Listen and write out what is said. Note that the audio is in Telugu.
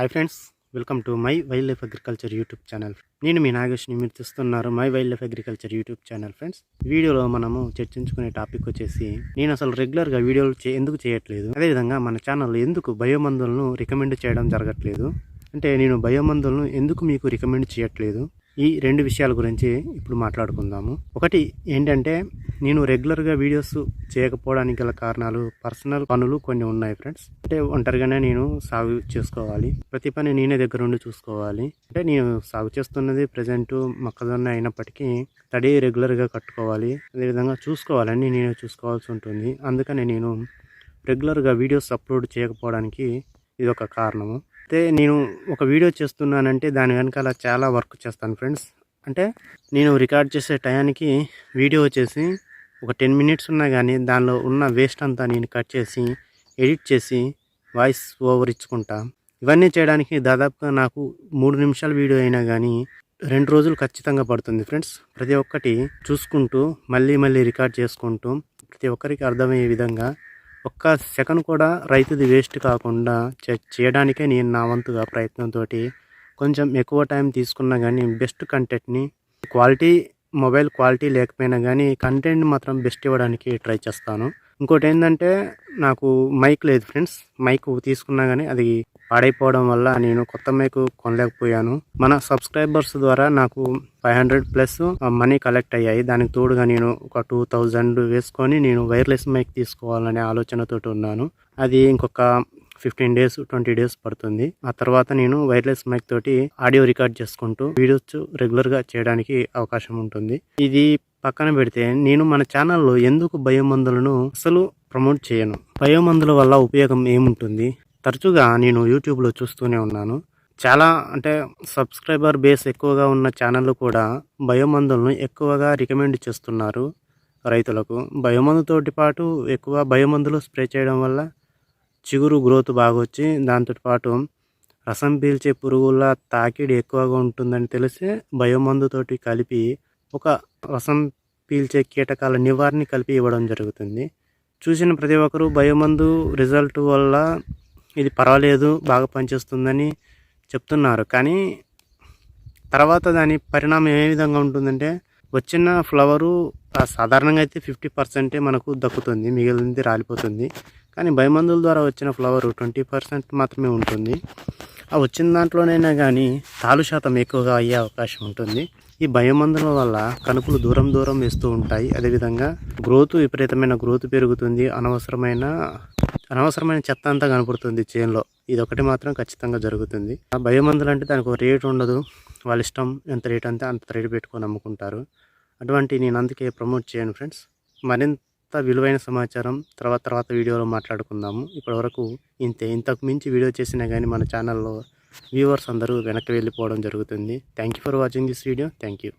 Hi friends welcome to my wild life agriculture YouTube channel నేను మీ నాగేష్ని మీరు చూస్తున్నారు my wild life agriculture YouTube channel friends వీడియోలో మనము చర్చించుకునే టాపిక్ వచ్చేసి నేను అసలు రెగ్యులర్గా వీడియోలు ఎందుకు చేయట్లేదు? అదేవిధంగా మన ఛానల్ ఎందుకు బయోమందులను రికమెండ్ చేయడం జరగట్లేదు? అంటే నేను బయోమందులను ఎందుకు మీకు రికమెండ్ చేయట్లేదు? ఈ రెండు విషయాల గురించి ఇప్పుడు మాట్లాడుకుందాము. ఒకటి ఏంటంటే నేను రెగ్యులర్గా వీడియోస్ చేయకపోవడానికి గల కారణాలు పర్సనల్ పనులు కొన్ని ఉన్నాయి ఫ్రెండ్స్. అంటే ఒంటరిగానే నేను సాగు చేసుకోవాలి. ప్రతి పని నేనే దగ్గర ఉండి చూసుకోవాలి. అంటే నేను సాగు చేస్తున్నది ప్రజెంట్ మొక్కజొన్న అయినప్పటికీ తడి రెగ్యులర్గా కట్టుకోవాలి. అదేవిధంగా చూసుకోవాలని నేనే చూసుకోవాల్సి ఉంటుంది. అందుకని నేను రెగ్యులర్గా వీడియోస్ అప్లోడ్ చేయకపోవడానికి ఇది ఒక కారణము. అయితే నేను ఒక వీడియో చేస్తున్నానంటే దాని వెనకాల చాలా వర్క్ చేస్తాను ఫ్రెండ్స్. అంటే నేను రికార్డ్ చేసే టయానికి వీడియో వచ్చేసి ఒక టెన్ మినిట్స్ ఉన్నా కానీ దానిలో ఉన్న వేస్ట్ అంతా నేను కట్ చేసి ఎడిట్ చేసి వాయిస్ ఓవర్ ఇచ్చుకుంటా. ఇవన్నీ చేయడానికి దాదాపుగా నాకు మూడు నిమిషాల వీడియో అయినా కానీ రెండు రోజులు ఖచ్చితంగా పడుతుంది ఫ్రెండ్స్. ప్రతి ఒక్కటి చూసుకుంటూ మళ్ళీ మళ్ళీ రికార్డ్ చేసుకుంటూ ప్రతి ఒక్కరికి అర్థమయ్యే విధంగా ఒక్క సెకండ్ కూడా రైతుది వేస్ట్ కాకుండా చేయడానికే నేను నా వంతుగా ప్రయత్నంతో కొంచెం ఎక్కువ టైం తీసుకున్నా కానీ బెస్ట్ కంటెంట్ని క్వాలిటీ మొబైల్ క్వాలిటీ లేకపోయినా కానీ కంటెంట్ మాత్రం బెస్ట్ ఇవ్వడానికి ట్రై చేస్తాను. ఇంకోటి ఏంటంటే నాకు మైక్ లేదు ఫ్రెండ్స్. మైక్ తీసుకున్నా కానీ అది పాడైపోవడం వల్ల నేను కొత్త మైక్ కొనలేకపోయాను. మన సబ్స్క్రైబర్స్ ద్వారా నాకు five hundred plus money collect అయ్యాయి. దానికి తోడుగా నేను ఒక టూ థౌజండ్ వేసుకొని నేను వైర్లెస్ మైక్ తీసుకోవాలనే ఆలోచనతో ఉన్నాను. అది ఇంకొక ఫిఫ్టీన్ డేస్ ట్వంటీ డేస్ పడుతుంది. ఆ తర్వాత నేను వైర్లెస్ మైక్ తోటి ఆడియో రికార్డ్ చేసుకుంటూ వీడియోస్ రెగ్యులర్గా చేయడానికి అవకాశం ఉంటుంది. ఇది పక్కన పెడితే నేను మన ఛానల్లో ఎందుకు బయోమందులను అసలు ప్రమోట్ చేయను? బయోమందుల వల్ల ఉపయోగం ఏముంటుంది? తరచుగా నేను యూట్యూబ్లో చూస్తూనే ఉన్నాను. చాలా అంటే సబ్స్క్రైబర్ బేస్ ఎక్కువగా ఉన్న ఛానళ్ళు కూడా బయోమందులను ఎక్కువగా రికమెండ్ చేస్తున్నారు రైతులకు. బయోమందుతోటి పాటు ఎక్కువ బయోమందులు స్ప్రే చేయడం వల్ల చిగురు గ్రోత్ బాగా వచ్చి దాంతో పాటు రసం పీల్చే పురుగుల తాకిడి ఎక్కువగా ఉంటుందని తెలిసి బయోమందుతోటి కలిపి ఒక రసం పీల్చే కీటకాల నివారణ కలిపి ఇవ్వడం జరుగుతుంది. చూసిన ప్రతి ఒక్కరూ బయోమందు రిజల్ట్ వల్ల ఇది పర్వాలేదు బాగా పనిచేస్తుందని చెప్తున్నారు. కానీ తర్వాత దాని పరిణామం ఏ విధంగా ఉంటుందంటే వచ్చిన ఫ్లవరు సాధారణంగా అయితే ఫిఫ్టీ పర్సెంటే మనకు దక్కుతుంది మిగిలింది రాలిపోతుంది. కానీ భయమందుల ద్వారా వచ్చిన ఫ్లవర్ ట్వంటీ పర్సెంట్ మాత్రమే ఉంటుంది. ఆ వచ్చిన దాంట్లోనైనా కానీ తాలు శాతం ఎక్కువగా అయ్యే అవకాశం ఉంటుంది. ఈ భయమందుల వల్ల కనుపులు దూరం దూరం వేస్తూ ఉంటాయి. అదేవిధంగా గ్రోత్ విపరీతమైన గ్రోత్ పెరుగుతుంది. అనవసరమైన అనవసరమైన చెత్త అంతా కనపడుతుంది చేన్లో. ఇది ఒకటి మాత్రం ఖచ్చితంగా జరుగుతుంది. ఆ బయోమందులు అంటే దానికి ఒక రేట్ ఉండదు. వాళ్ళ ఇష్టం ఎంత రేట్ అంతే అంత రేట్ పెట్టుకొని అమ్ముకుంటారు. అటువంటి నేను అందుకే ప్రమోట్ చేయను ఫ్రెండ్స్. మరింత విలువైన సమాచారం తర్వాత తర్వాత వీడియోలో మాట్లాడుకుందాము. ఇప్పటివరకు ఇంతే. ఇంతకు మించి వీడియో చేసినా కానీ మన ఛానల్లో వ్యూవర్స్ అందరూ వెనక్కి వెళ్ళిపోవడం జరుగుతుంది. Thank you for watching this video thank you